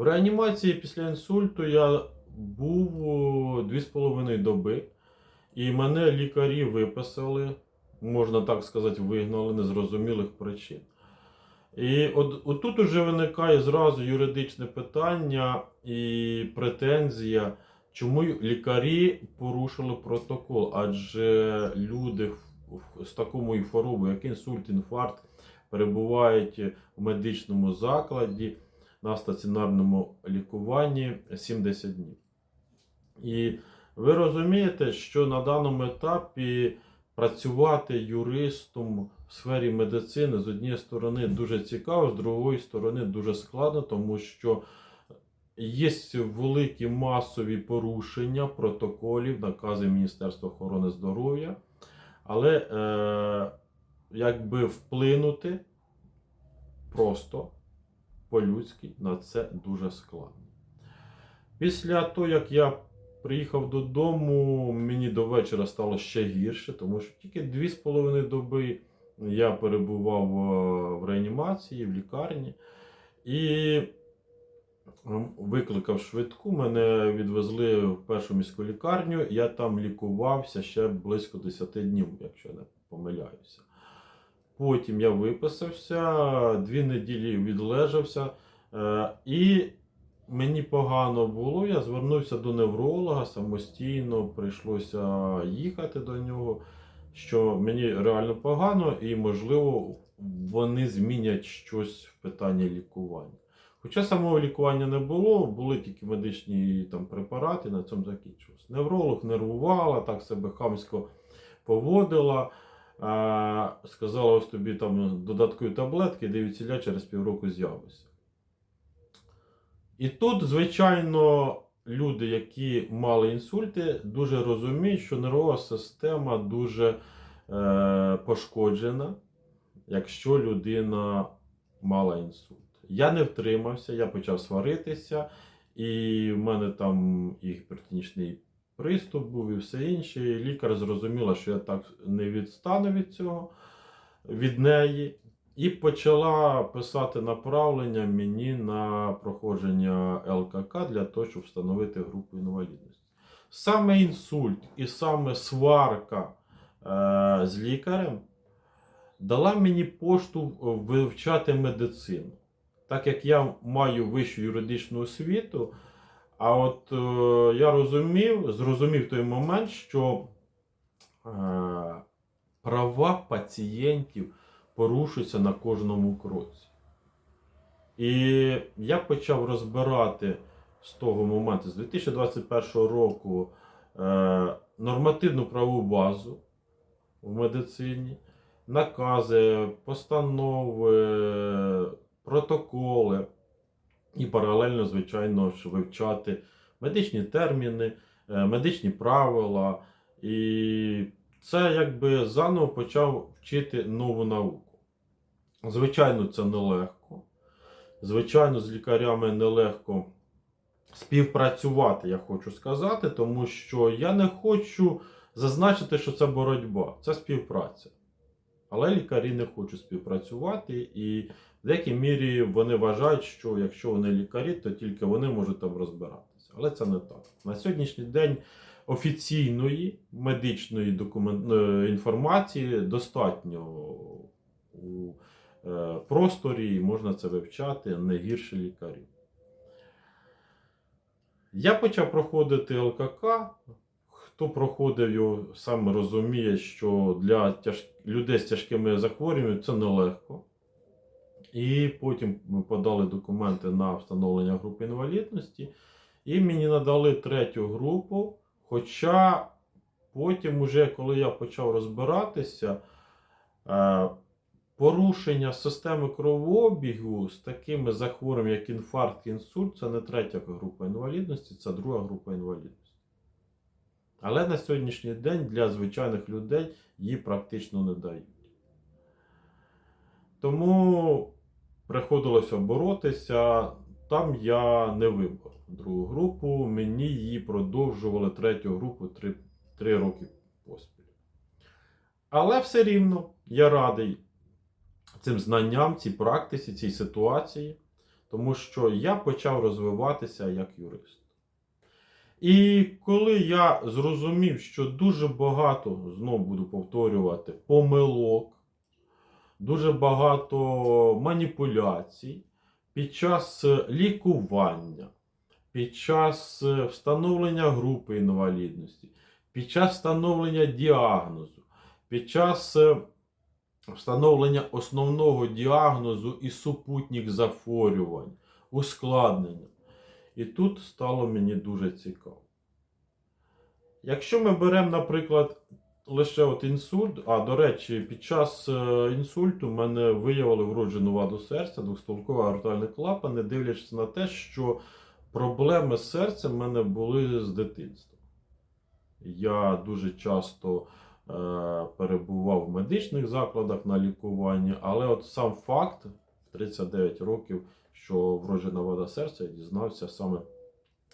В реанімації після інсульту я був о, дві з половиною доби, і мене лікарі виписали, можна так сказати, вигнали незрозумілих причин. І от, отут уже виникає зразу юридичне питання і претензія, чому лікарі порушили протокол, адже люди в- в- з такою хворобою, як інсульт, інфаркт, перебувають у медичному закладі на стаціонарному лікуванні 70 днів. І ви розумієте, що на даному етапі працювати юристом в сфері медицини з однієї сторони дуже цікаво, з другої сторони дуже складно, тому що є великі масові порушення протоколів, наказів Міністерства охорони здоров'я, але е, якби вплинути просто по-людськи на це дуже складно. Після того, як я приїхав додому, мені до вечора стало ще гірше, тому що тільки 2,5 доби я перебував е, в реанімації, в лікарні. І викликав швидку, мене відвезли в першу міську лікарню. Я там лікувався ще близько 10 днів, якщо я не помиляюся. Потім я виписався, дві неділі відлежався. е, І мені погано було. Я звернувся до невролога самостійно, прийшлося їхати до нього. Що мені реально погано, і, можливо, вони змінять щось в питанні лікування. Хоча самого лікування не було, були тільки медичні там, препарати, на цьому закінчилось. Невролог нервувала, так себе хамсько поводила. А, сказала, ось тобі там додаткові таблетки, де відціля через півроку з'явиться. І тут, звичайно, люди, які мали інсульти, дуже розуміють, що нервова система дуже е, пошкоджена, якщо людина мала інсульт. Я не втримався, я почав сваритися, і в мене там і гіпертонічний приступ був, і все інше. І лікар зрозуміла, що я так не відстану від цього, від неї. І почала писати направлення мені на проходження ЛКК для того, щоб встановити групу інвалідності. Саме інсульт і саме сварка е, з лікарем дала мені поштовх вивчати медицину. Так як я маю вищу юридичну освіту, а от е, я розумів, зрозумів той момент, що е, права пацієнтів порушуються на кожному кроці. І я почав розбирати з того моменту, з 2021 року, е, нормативну правову базу в медицині, накази, постанови, протоколи. І паралельно, звичайно, ж вивчати медичні терміни, е, медичні правила. І це якби заново почав вчити нову науку. Звичайно, це нелегко. Звичайно, з лікарями нелегко співпрацювати, я хочу сказати, тому що я не хочу зазначити, що це боротьба, це співпраця. Але лікарі не хочуть співпрацювати, і в деякій мірі вони вважають, що якщо вони лікарі, то тільки вони можуть там розбиратися. Але це не так. На сьогоднішній день офіційної медичної документ... е, інформації достатньо у е, просторі, і можна це вивчати не гірше лікарів. Я почав проходити ЛКК. Хто проходив його, саме розуміє, що для тяж... людей з тяжкими захворюваннями це нелегко. І потім ми подали документи на встановлення групи інвалідності. І мені надали третю групу. Хоча потім, уже, коли я почав розбиратися, е, порушення системи кровообігу з такими захворюваннями, як інфаркт, інсульт, це не третя група інвалідності, це друга група інвалідності. Але на сьогоднішній день для звичайних людей її практично не дають. Тому приходилося боротися. Там я не вибрав другу групу, мені її продовжували третю групу 3, 3 роки поспіль. Але все рівно я радий цим знанням, цій практиці, цій ситуації, Тому що я почав розвиватися як юрист. І коли я зрозумів, що дуже багато, знову буду повторювати, помилок, дуже багато маніпуляцій під час е, лікування, під час е, встановлення групи інвалідності, під час встановлення діагнозу, під час е, встановлення основного діагнозу і супутніх захворювань, ускладнення. І тут стало мені дуже цікаво. Якщо ми беремо, наприклад, лише от інсульт, а до речі, під час е, інсульту в мене виявили вроджену ваду серця, двохстолковий аортальний клапан, не дивлячись на те, що проблеми з серцем в мене були з дитинства. Я дуже часто е, перебував в медичних закладах на лікуванні, але от сам факт в 39 років, що вроджена вада серця, дізнався саме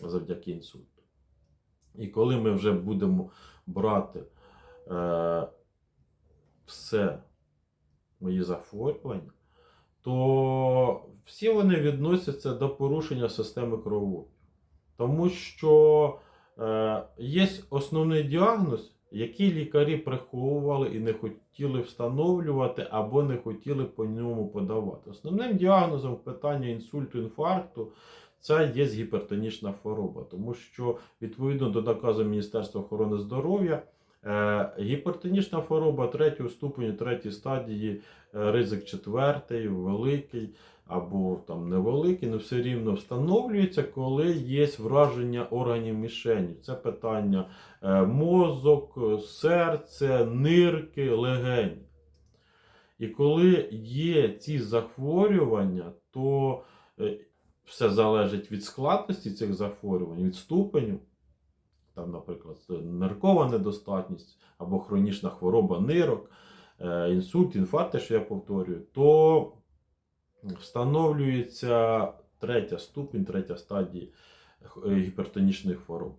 завдяки інсульту. І коли ми вже будемо брати е, все мої захворювання, то всі вони відносяться до порушення системи кровообігу. Тому що е, є основний діагноз, який лікарі приховували і не хотіли встановлювати або не хотіли по ньому подавати. Основним діагнозом в питанні інсульту, інфаркту це є гіпертонічна хвороба, тому що відповідно до наказу Міністерства охорони здоров'я. Е, Гіпертонічна хвороба третього ступеню, третій стадії, е, ризик четвертий, великий або там невеликий, але все рівно встановлюється, коли є враження органів мішені. Це питання е, мозок, серце, нирки, легені. І коли є ці захворювання, то е, все залежить від складності цих захворювань, від ступеню. Там, наприклад, ниркова недостатність або хронічна хвороба нирок, е, інсульт, інфаркт, що я повторюю, то встановлюється третя ступінь, третя стадія е, гіпертонічної хвороби.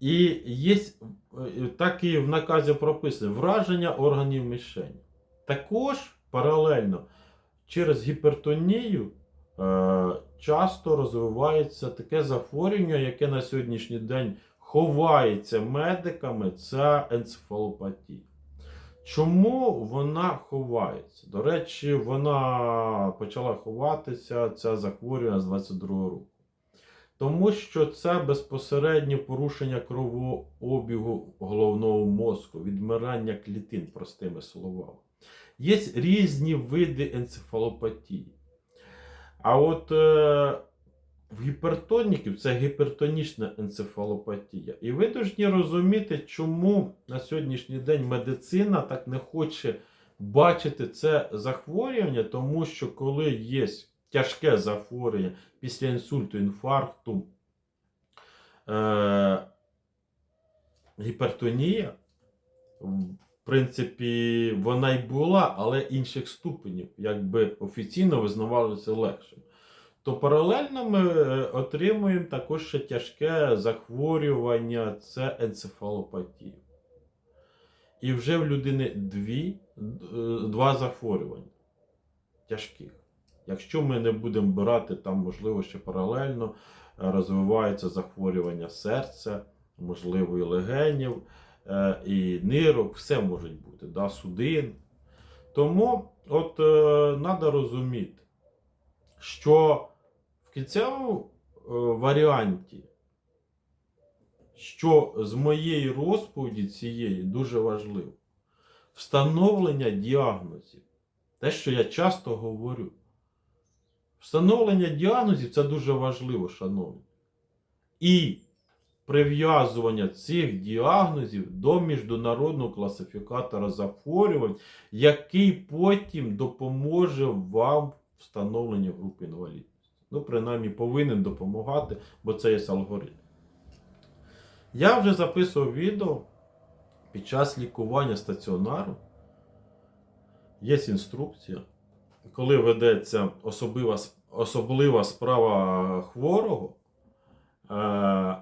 І є е, так і в наказі прописано враження органів мішені. Також паралельно через гіпертонію е, часто розвивається таке захворювання, яке на сьогоднішній день ховається медиками, це енцефалопатія. Чому вона ховається? До речі, вона почала ховатися, ця захворювання з 22 року. Тому що це безпосереднє порушення кровообігу головного мозку, відмирання клітин, простими словами. Є різні види енцефалопатії. А от е, в гіпертоніків це гіпертонічна енцефалопатія. І ви повинні розуміти, чому на сьогоднішній день медицина так не хоче бачити це захворювання, тому що коли є тяжке захворювання після інсульту, інфаркту, е, гіпертонія, в принципі, вона й була, але інших ступенів, якби офіційно визнавалося легшим. То паралельно ми е, отримуємо також ще тяжке захворювання це енцефалопатія. І вже в людини дві, е, два захворювання тяжких. Якщо ми не будемо брати, там, можливо, ще паралельно е, розвивається захворювання серця, можливо, і легенів, і нирок, все може бути, да, судин. Тому от треба розуміти, що в кінцевому е, варіанті, що з моєї розповіді цієї дуже важливо, встановлення діагнозів. Те, що я часто говорю. Встановлення діагнозів це дуже важливо, шановні. І прив'язування цих діагнозів до міжнародного класифікатора захворювань, який потім допоможе вам в встановленні групи інвалідності. Ну, принаймні, повинен допомагати, бо це є алгоритм. Я вже записував відео під час лікування стаціонару. Є інструкція. Коли ведеться особлива, особлива справа хворого, е,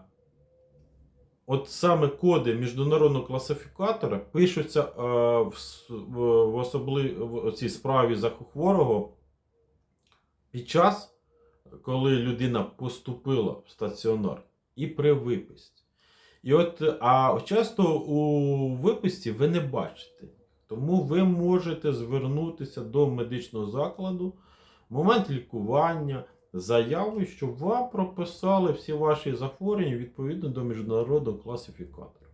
от саме коди міжнародного класифікатора пишуться е, в, в, в, особли, в цій справі за хворого під час, коли людина поступила в стаціонар, і при виписці. І от, а часто у виписці ви не бачите. Тому ви можете звернутися до медичного закладу в момент лікування з заявою, щоб вам прописали всі ваші захворювання відповідно до міжнародного класифікатора.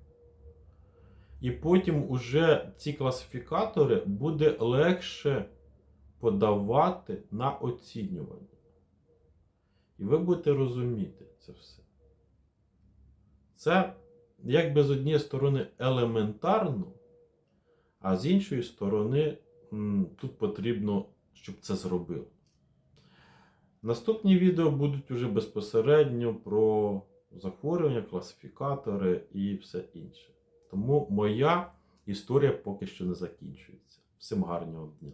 І потім уже ці класифікатори буде легше подавати на оцінювання. І ви будете розуміти це все. Це якби з однієї сторони елементарно, а з іншої сторони тут потрібно, щоб це зробили. Наступні відео будуть уже безпосередньо про захворювання, класифікатори і все інше. Тому моя історія поки що не закінчується. Всім гарного дня!